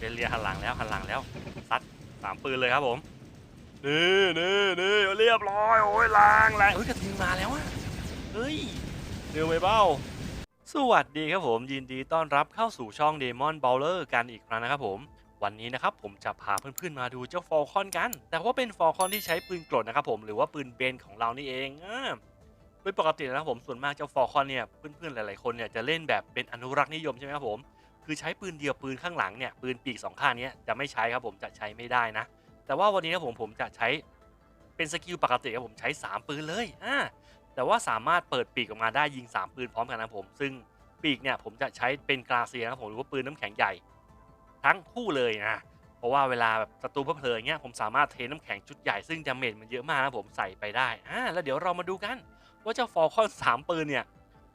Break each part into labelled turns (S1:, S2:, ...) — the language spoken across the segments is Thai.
S1: เบเลียหันหลังแล้วหันหลังแล้วซัดสามปืนเลยครับผมนี่นี่นี่เรียบร้อยโอ้ยลางแรงเฮ้ยกระทิงมาแล้วอะเฮ้ยเร็วไปเบ้าสวัสดีครับผมยินดีต้อนรับเข้าสู่ช่อง Demon Bowler กันอีกครั้งนะครับผมวันนี้นะครับผมจะพาเพื่อนๆมาดูเจ้าฟอลคอนกัน แต่ว่าเป็นฟอลคอนที่ใช้ปืนกรดนะครับผมหรือว่าปืนเบนของเรานี่เองโดยปกตินะครับผมส่วนมากเจ้าฟอลคอนเนี่ยเพื่อนๆหลายๆคนเนี่ยจะเล่นแบบเป็นอนุรักษ์นิยมใช่ไหมครับผม คือใช้ปืนเดียวปืนข้างหลังเนี่ยปืนปีกสองข้างนี้จะไม่ใช้ครับผมจะใช้ไม่ได้นะ แต่ว่าวันนี้ครับผมผมจะใช้เป็นสกิลปกติครับผมใช้ 3 ปืนเลยอ่าแต่ว่าสามารถเปิดปีกออกมาได้ยิง 3 ปืนพร้อมกันนะผม ซึ่งปีกเนี่ยผมจะใช้เป็นกราเซียนะผมหรือว่าปืนน้ำแข็งใหญ่ ทั้งคู่เลยนะเพราะว่าเวลาแบบศัตรูเพลิงเงี้ยผมสามารถเทน้ำแข็งชุดใหญ่ซึ่งดาเมจมันเยอะมากนะผมใส่ไปได้อ่าแล้วเดี๋ยวเรามาดูกัน ว่าเจ้าฟอลคอนสามปืนเนี่ย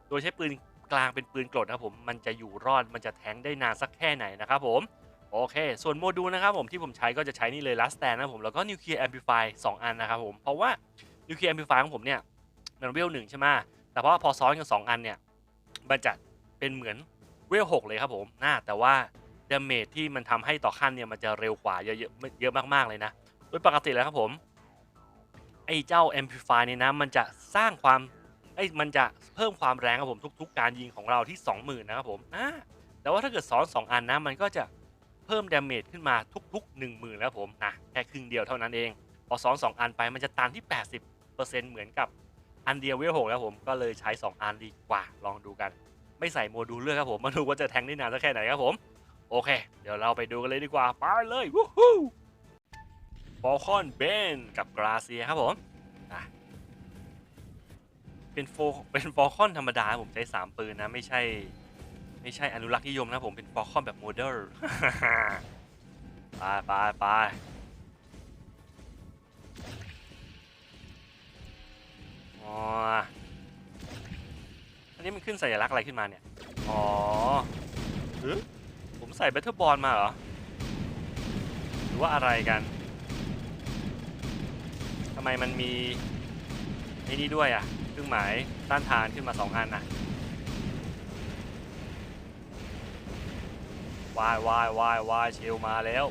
S1: โดยใช้ปืน กลางเป็นปืนกรดนะผมมันจะอยู่รอดมันจะแทงได้นานสักแค่ไหนนะครับผมโอเค ส่วนโมดูลนะครับผมที่ผมใช้ก็จะใช้นี่เลย last stand นะผมแล้วก็ nuclear amplify 2อันนะครับผมเพราะว่า nuclear amplify ของผมเนี่ยมันเวลหนึ่งใช่ไหมแต่ว่าพอซ้อนกัน2อันเนี่ยมันจะเป็นเหมือนเวลหกเลยครับผมน่าแต่ว่าดาเมจที่มันทำให้ต่อขั้นเนี่ยมันจะเร็วกว่าเยอะๆเยอะมากๆเลยนะ โดยปกติแล้วครับผมไอ้เจ้า amplify เนี่ยนะมันจะสร้างความ ไอ้มันจะเพิ่มความแรงครับผมทุก ๆ การยิงของเราที่ 20,000นะครับผมอ่าแต่ว่าถ้าเกิดซ้อน2อันนะมันก็จะเพิ่มดาเมจขึ้นมาทุก ๆ 10,000แล้วผมนะแค่ครึ่งเดียวเท่านั้นเอง พอซ้อน2อันไปมันจะตามที่ 80%เหมือนกับอันเดียวเวลหกแล้วผมก็เลยใช้ 2 อันดีกว่าลองดูกัน ไม่ใส่โมดูลเลือกครับผมมาดูว่าจะแทงได้นานสักแค่ไหนครับผมโอเค เดี๋ยวเราไปดูกันเลยดีกว่าไปเลยวู้ฮู้ฟอลคอนเบนกับกราเซียครับผม เป็นโฟเป็นฟอลคอนธรรมดาผมใช้3ปืนนะ ไม่ใช่ ไม่ใช่อนุรักษ์นิยมนะผมเป็นฟอลคอนแบบโมเดลไปไปไปอันนี้มันขึ้นสัญลักษณ์อะไรขึ้นมาเนี่ย อ๋ออผมใส่แบตเทอร์บอลมาเหรอ หรือว่าอะไรกัน ทำไมมันมีไอ้นี่ด้วยอะ รื่องหมายต้านทานขึ้นมาสองอันน่ะวายวายวายวายเชลมาแล้ว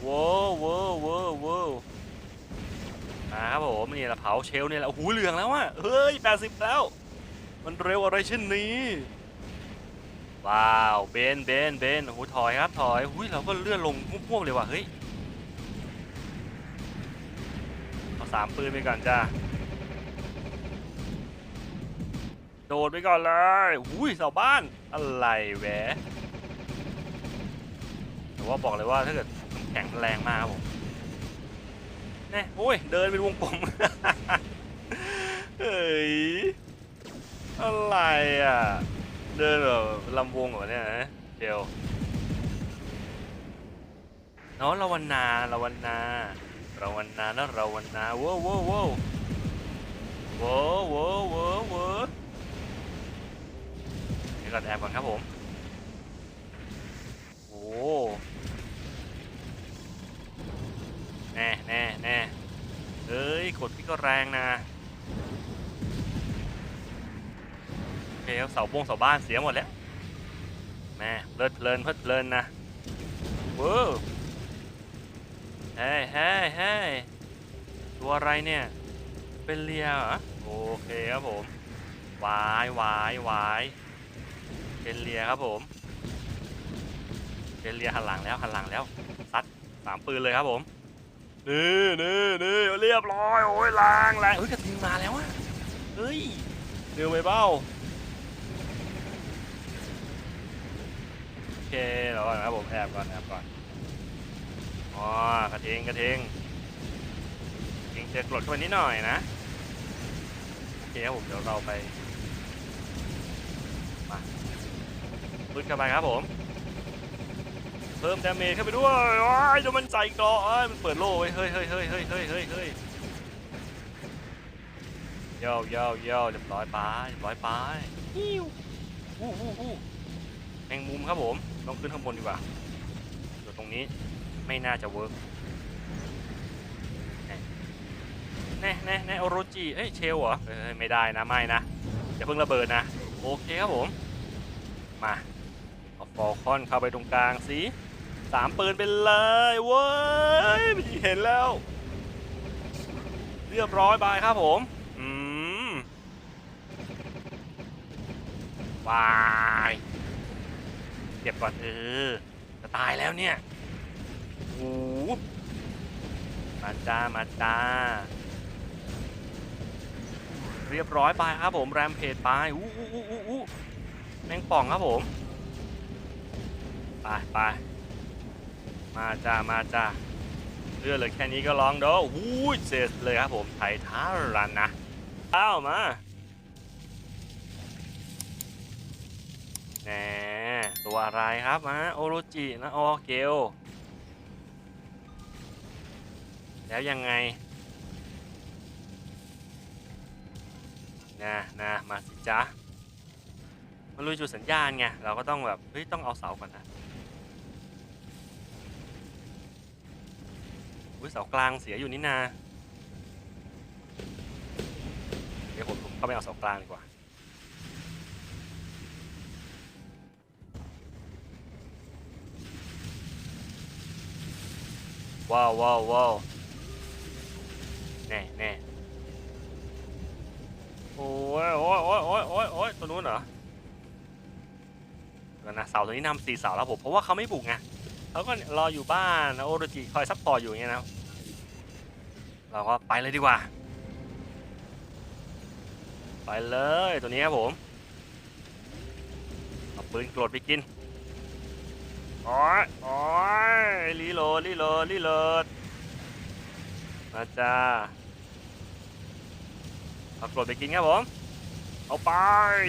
S1: โว้วโว้วโว้วโว้วมาครับผมนี่แหละเผาเชลเนี่ยแหละโอ้โหเหลืองแล้วอะเฮ้ย 80 แล้ว มันเร็วอะไรเช่นนี้ว้าวเบนเบนเบนโอ้โหถอยครับถอยหุ้ยเราก็เลื่อนลงม่วงๆเลยว่ะเฮ้ยเอาสามปืนไปก่อนจ้า โดดไปก่อนเลยหุ้ยเสาบ้าน อะไรแหวะแต่ว่าบอกเลยว่าถ้าเกิดน้ำแข็งแรงมากครับผมแน่โอ้ย เดินเป็นวงกลมเฮ้ย อะไรอะ เดินแบบลำวงเหรอเนี่ยนะเดี๋ยวเนาะระวันนาระวันนาระวันนานะระวันนาว้วว้วว้าวว้วว้วโว้วโว้วเดี๋ ยวก่อนแอบก่อนครับผมโอ้แน่แน่แน่เอ้ยกดพี่ก็แรงนะโอเคครับเสาบงเสาบ้านเสียหมดแล้วแม่เพลิดเพลินเพลิดเพลินนะว้าวเฮ้ยเฮ้ยเฮ้ยตัวอะไรเนี่ย เป็นเลียเหรอ โอเคครับผมวายวายวาย นเลียครับผมเป็นเลียหันหลังแล้วหันหลังแล้วซัดสามปืนเลยครับผมนี่นี่นี่เรียบร้อยโอ้ยลางแรงเฮ้ยกระทิงมาแล้วอะเฮ้ยเร็วไปเบ้าโอเคเดี๋ยวก่อนครับผมแอบก่อนแอบก่อนอ๋อกระเทงกระเทงกระเทงเจอกรดเข้าไปนิดหน่อยนะโอเคครับผมเดี๋ยวเราไป มา พึ่เข้าไปครับผม เพิ่มดาเมจเข้าไปด้วยว้ายเดี๋ยวมันใส่เกราะเอ้ยมันเปิดโล่ไว้ยเฮ้ยเฮ้ยเฮ้ยเฮ้ยเฮ้ยเฮ้ยเฮ้ยเย่าเย่าเย่าเรียบร้อยไปเรียบร้อยไปฮิววู้วู้วู้แมงมุมครับผมต้องขึ้นข้างบนดีกว่าอยู่ตรงนี้ไม่น่าจะเวิร์กแน่แน่แน่โอโรจิเอ้ยเชลเหรอเอ้ยไม่ได้นะไม่นะอย่าเพิ่งระเบิดนะ โอเคครับผม มาเอา ฟอลคอนเข้าไปตรงกลางสิสามปืนไปเลยเว้ยพี่เห็นแล้ว เรียบร้อยบายครับผมอืมวายเก็บก่อนเออจะตายแล้วเนี่ยโอ้มาจ้ามาจ้า เรียบร้อยไปครับผม แรมเพจไปอู้อู้อู้อู้อู้แมงป่องครับผม ไปไปมาจ้ามาจ้าเลือดเหลยแค่นี้ก็ลองดูอู้ยเสร็จเลยครับผมไททารันนะเอามาแหนตัวอะไรครับมาโอโรจินะออเกลแล้วยังไงนะนะมาสิจ๊ะมาลุยจุดสัญญาณไงเราก็ต้องแบบเฮ้ยต้องเอาเสาก่อนนะ อุ้ยเสากลางเสียอยู่นี่นา เดี๋ยวผมผมเข้าไปเอาเสากลางดีกว่า ว้าวว้าวว้าวแน่แน่โอ้ยโอ้ยโอ้ยโอ้ยโอ้ยโอ้ยตัวนู้นเหรอเดี๋ยวนะเสาตัวนี้นำสี่เสาแล้วผมเพราะว่าเขาไม่บุกไง เขาก็รออยู่บ้านนะโอโรจิคอยซัพพอร์ตอยู่อย่างเงี้ยนะเราก็ไปเลยดีกว่า ไปเลยตัวนี้ครับผมเอาปืนโกรธไปกินโอ้ยโอ้ยรีโหลดรีโหลดรีโหลดมาจ้าเอากรดไปกินครับผม เอาไป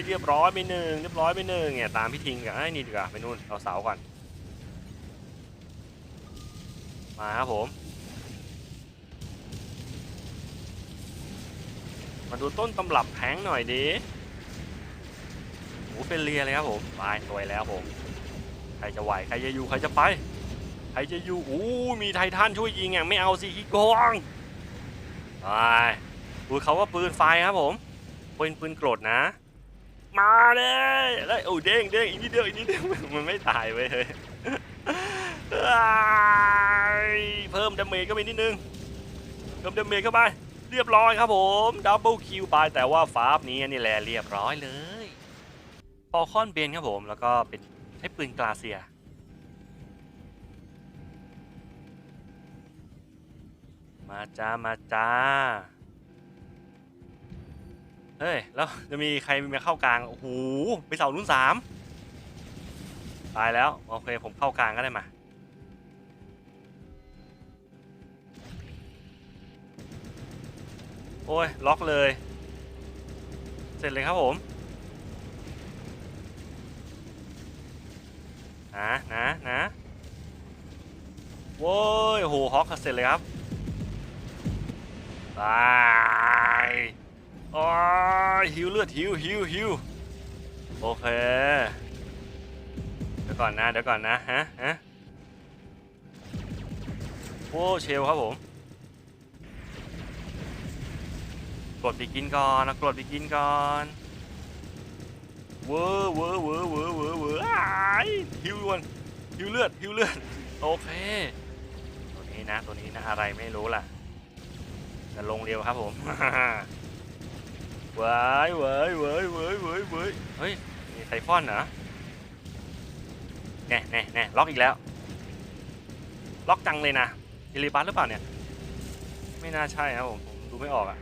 S1: เรียบร้อยไปหนึ่งเรียบร้อยไปหนึ่งเนี่ยตามพี่ทิงกับไอ้นี่ดีกว่าไปนู่นเอาเสาก่อน มาครับผม มาดูต้นตำรับแทงหน่อยดิโอ้เป็นเรียเลยครับผมตายตัวแล้วผม ใครจะไหว ใครจะอยู่ ใครจะไป ใครจะอยู่อู้มีไททันช่วยยิงอะไม่เอาสิขี้โกงไปปืนเขาว่าปืนไฟครับผม ปืนปืนโกรธนะ มาเลยแล้วโอ้เด้งเด้งอีกนิดเดียวอีกนิดเดียวมันไม่ตายเว้ยเฮ้ย พิ่มดาเมจก็ไปนิดนึงเพิ่มดาเมจเข้าไป เรียบร้อยครับผมดับเบิลคิวไปแต่ว่าฟาร์ฟนี้นี่แหละเรียบร้อยเลยพอคอนเบนครับผมแล้วก็เป็นใช้ปืนกลาเซียมาจ้า มาจ้า เฮ้ย แล้วจะมีใครมาเข้ากลาง โอ้โห ไปเสารุ่นสามตายแล้ว โอเค ผมเข้ากลางก็ได้มา โอ้ย ล็อกเลย เสร็จเลยครับผมนะนะนะโว้ยโหฮอกเสร็จเลยครับตายโอ้ยหิวเลือดหิวหิวหิวโอเค เดี๋ยวก่อนนะ เดี๋ยวก่อนนะ ฮะ ฮะ โอ้เชลครับผม กดไปกินก่อนนะกดไปกินก่อนเวอร์เวอร์เวอร์เวอร์เวอร์เวอร์อ้ฮิวมันฮิวเลือดฮิวเลือดโอเค ตัวนี้นะตัวนี้นะอะไรไม่รู้ล่ะจะลงเร็วครับผมเว้ยเว้ยเว้ยเว้ยเว้ยเว้ยเฮ้ยมีไซฟอนเหรอแน่แน่แน่ล็อกอีกแล้ว ล็อกจังเลยนะอิริบัสหรือเปล่าเนี่ย ไม่น่าใช่ครับผมผมดูไม่ออกอะ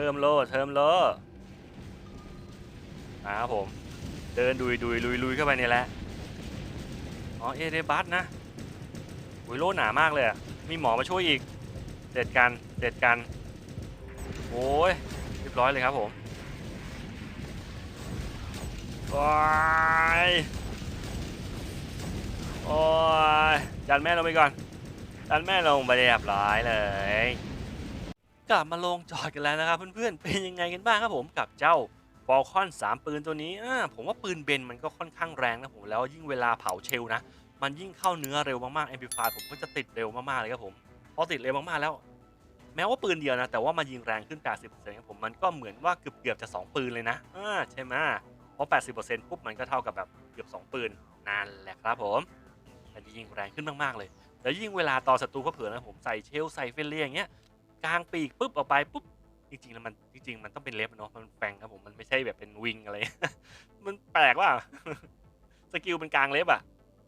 S1: เพิ่มโลเพิ่มโลดอ่าครับผม เดินดุยดุยลุยลุยเข้าไปนี่แหละ อ๋อเอเดบัสนะอุ้ยโลหนามากเลยมีหมอมาช่วยอีก เด็ดกัน เด็ดกัน โอ้ยเรียบร้อยเลยครับผมว้ายโอ้ยจันแม่ลงไปก่อนจันแม่ลงไปเรียบร้อยเลย กลับมาลงจอดกันแล้วนะครับเพื่อนๆ เป็นยังไงกันบ้างครับผมกับเจ้าฟอลคอน 3 ปืนตัวนี้อ่าผมว่าปืนเบนมันก็ค่อนข้างแรงนะผมแล้วยิ่งเวลาเผาเชลนะ มันยิ่งเข้าเนื้อเร็วมากๆ MP5 ผมก็จะติดเร็วมากๆเลยครับผมพอติดเร็วมากๆแล้ว แม้ว่าปืนเดียวนะ แต่ว่ามันยิงแรงขึ้น 80%ครับผมมันก็เหมือนว่าเกือบๆจะ 2 ปืนเลยนะอ่าใช่ไหมเพราะ 80%ปุ๊บมันก็เท่ากับแบบเกือบ 2 ปืนนั่นแหละครับผมมันยิงแรงขึ้นมากๆเลยแล้วยิ่งเวลาต่อศัตรูก็เผื่อนะผมใส่เชลใส่เฟลเลียอย่างเงี้ย กลางปีกปุ๊บออกไปปุ๊บจริงๆแล้วมันจริงๆมันต้องเป็นเล็บเนาะมันแฟงครับผมมันไม่ใช่แบบเป็นวิงอะไร มันแปลกว่าสกิลเป็นกลางเล็บอะ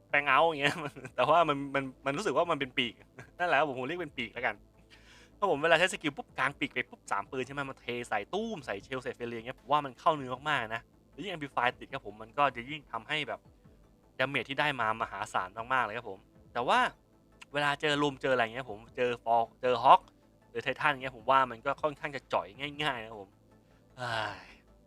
S1: แฟงเอาอย่างเงี้ยแต่ว่ามันมันมันรู้สึกว่ามันเป็นปีกนั่นแหละครับผมผมเรียกเป็นปีกแล้วกันเพราะผมเวลาใช้สกิลปุ๊บกลางปีกไปปุ๊บสามปืนใช่ไหมมันเทใส่ตู้มใส่เชลใส่เฟลเลียเงี้ยผมว่ามันเข้าเนื้อมากๆนะแล้วยิ่ง amplify ติดครับผมมันก็จะยิ่งทำให้แบบดาเมจที่ได้มามหาศาลมากๆเลยครับผม แต่ว่าเวลาเจอลุมเจออะไรเงี้ยผมเจอฟอลเจอฮอค หรือไททันเงี้ยผมว่ามันก็ค่อนข้างจะจ่อยง่ายๆนะครับผม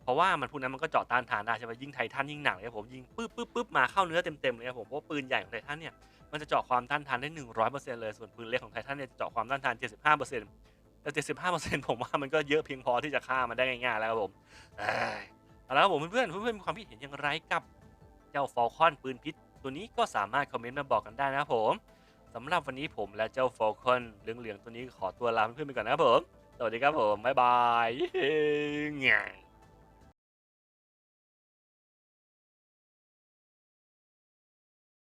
S1: เพราะว่ามันพวกนั้นมันก็เจาะต้านทานได้ใช่ไหมยิ่งไททันยิ่งหนักเลยครับผมยิงปึ๊บปึ๊บปึ๊บมาเข้าเนื้อเต็มๆเลยครับผมเพราะปืนใหญ่ของไททันเนี่ยมันจะเจาะความต้านทานได้ 100%เลยส่วนปืนเล็กของไททันเนี่ยจะเจาะความต้านทาน 75%แต่75%ผมว่ามันก็เยอะเพียงพอที่จะฆ่ามันได้ง่ายๆแล้วครับผมเอ้ยเอาละครับผมเพื่อนๆเพื่อนๆมีความคิดเห็นอย่างไรกับเจ้าฟอลคอนปืนพิษตัวนี้ก็สามารถคอมเมนต์มาบอกกันได้นะครับผม สำหรับวันนี้ผมและเจ้าโฟลคอนเหลืองๆตัวนี้ขอตัวลาเพื่อนๆไปก่อนนะครับผม สวัสดีครับผม บ๊ายบายเฮ้ย